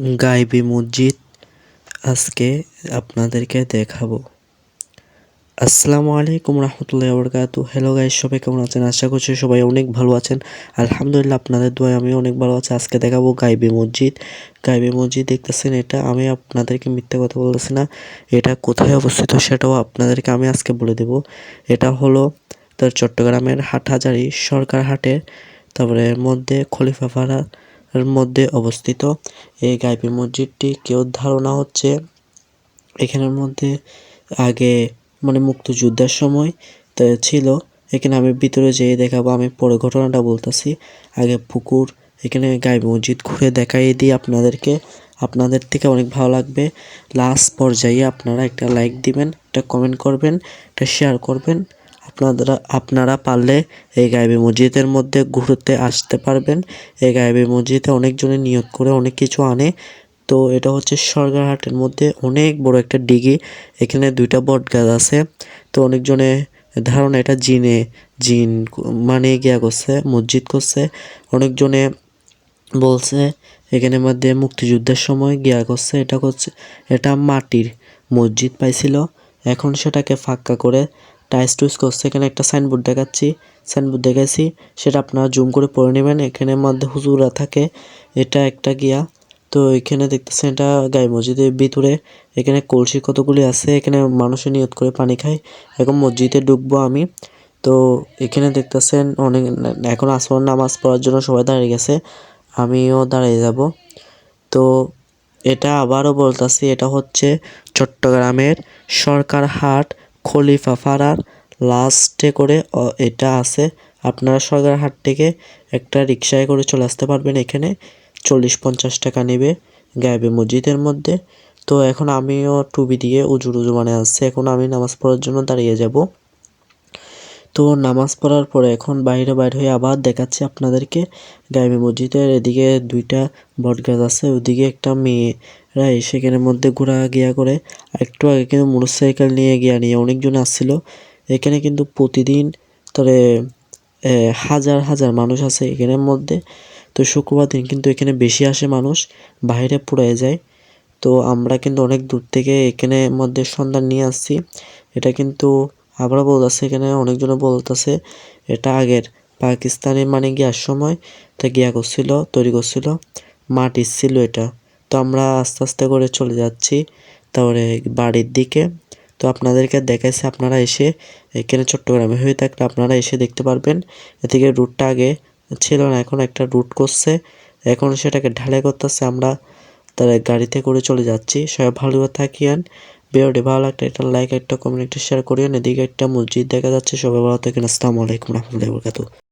গাইবি মসজিদ আজকে আপনাদেরকে দেখাবো। আসসালামু আলাইকুম রহমতুল্লাহ বরকাতু হ্যালো গাইস সবাই কেমন আছেন? আশা করছি সবাই অনেক ভালো আছেন। আলহামদুলিল্লাহ, আপনাদের দোয়ায় আমি অনেক ভালো আছি। আজকে দেখাবো গাইবি মসজিদ। গাইবি মসজিদ দেখতেছেন এটা? আমি আপনাদেরকে মিথ্যা কথা বলতেছি না। এটা কোথায় অবস্থিত সেটাও আপনাদেরকে আমি আজকে বলে দেব। এটা হলো তার চট্টগ্রামের হাটহাজারি সরকার হাটে, তারপরে মধ্যে খলিফাপাড়া এর মধ্যে অবস্থিত। এই গাইবি মসজিদটি কেউ ধারণা হচ্ছে এখানের মধ্যে আগে মানে মুক্তিযুদ্ধের সময় ছিল। এখানে আমি ভিতরে যেয়ে দেখাবো, আমি পরে ঘটনাটা বলতেছি। আগে পুকুর, এখানে গাইবি মসজিদ ঘুরে দেখাই দিই আপনাদেরকে। আপনাদের থেকে অনেক ভালো লাগবে। লাস্ট পর্যায়ে আপনারা একটা লাইক দিবেন, একটা কমেন্ট করবেন, একটা শেয়ার করবেন। আপনারা আপনারা পারলে এই গায়েবী মসজিদের মধ্যে ঘুরতে আসতে পারবেন। এই গায়েবী মসজিদে অনেকজনে নিয়োগ করে অনেক কিছু আনে। তো এটা হচ্ছে সরকারহাটের মধ্যে অনেক বড় একটা ডিগি। এখানে দুইটা বট গাছ আছে। তো অনেকজনে ধারণা এটা জিনে, জিন মানে গিয়া করছে, মসজিদ করছে। অনেকজনে বলছে এখানে মধ্যে মুক্তিযুদ্ধের সময় গিয়া করছে। এটা করছে এটা মাটির মসজিদ পাইছিল। এখন সেটাকে ফাঁকা করে টাইস টুইস করছে এখানে একটা সাইনবোর্ড দেখাচ্ছি। সাইনবোর্ড দেখাচ্ছি সেটা আপনারা জুম করে পড়ে নেবেন। এখানে মধ্যে হুজুরা থাকে, এটা একটা গিয়া। তো এখানে দেখতেছেন এটা গায়ে মসজিদের ভিতরে। এখানে কলসি কতগুলি আছে, এখানে মানুষের নিয়ত করে পানি খায়। এখন মসজিদে ঢুকবো আমি। তো এখানে দেখতেছেন অনেক, এখন আসমান নামাজ পড়ার জন্য সবাই দাঁড়িয়ে গেছে। আমিও দাঁড়িয়ে যাব। তো এটা আবারও বলতেছি, এটা হচ্ছে চট্টগ্রামের সরকার হাট খলিফা ফাড়ার লাস্টে করে এটা আছে। আপনারা সরকারহাট থেকে একটা রিক্সায় করে চলে আসতে পারবেন এখানে। চল্লিশ পঞ্চাশ টাকা নেবে গায়েবে মসজিদের মধ্যে। তো এখন আমিও টুবি দিয়ে উজু উজু মানে আসছে। এখন আমি নামাজ পড়ার জন্য দাঁড়িয়ে যাব। তো নামাজ পড়ার পরে এখন বাইরে বাইরে হয়ে আবার দেখাচ্ছি আপনাদেরকে। গায়েবী মসজিদের এদিকে দুইটা বট গাছ আছে, ওদিকে একটা মেয়েরা সেখানের মধ্যে ঘোরা গিয়া করে একটু আগে কিন্তু মোটরসাইকেল নিয়ে গিয়া নিয়ে অনেকজন আসছিল। এখানে কিন্তু প্রতিদিন তবে হাজার হাজার মানুষ আছে এখানের মধ্যে। তো শুক্রবার দিন কিন্তু এখানে বেশি আসে মানুষ, বাইরে পড়ে যায়। তো আমরা কিন্তু অনেক দূর থেকে এখানে মধ্যে সন্ধান নিয়ে আসছি। এটা কিন্তু আবার বলতেছে, এখানে অনেকজনে বলতেছে, এটা আগের পাকিস্তানি মানে গিয়ার সময় তা গিয়া করছিল, তৈরি করছিল। মাটি ছিল এটা। তো আমরা আস্তে আস্তে করে চলে যাচ্ছি তারপরে বাড়ির দিকে। তো আপনাদেরকে দেখাইছে আপনারা এসে এখানে চট্টগ্রামে হয়ে থাকলে আপনারা এসে দেখতে পারবেন। এদিকে রুটটা আগে ছিল না, এখন একটা রুট করছে। এখন সেটাকে ঢালাই করতেছে আমরা। তার গাড়িতে করে চলে যাচ্ছি। সবাই ভালো থাকিয়েন ভিডিওটি ভালো লাগলে একটা লাইক একটা কমেন্ট একটা শেয়ার করিয়েন। এদিকে একটা মসজিদ দেখা যাচ্ছে। সবাই ভালো থাকেন। আসসালামু আলাইকুম রহমতুল্লাহ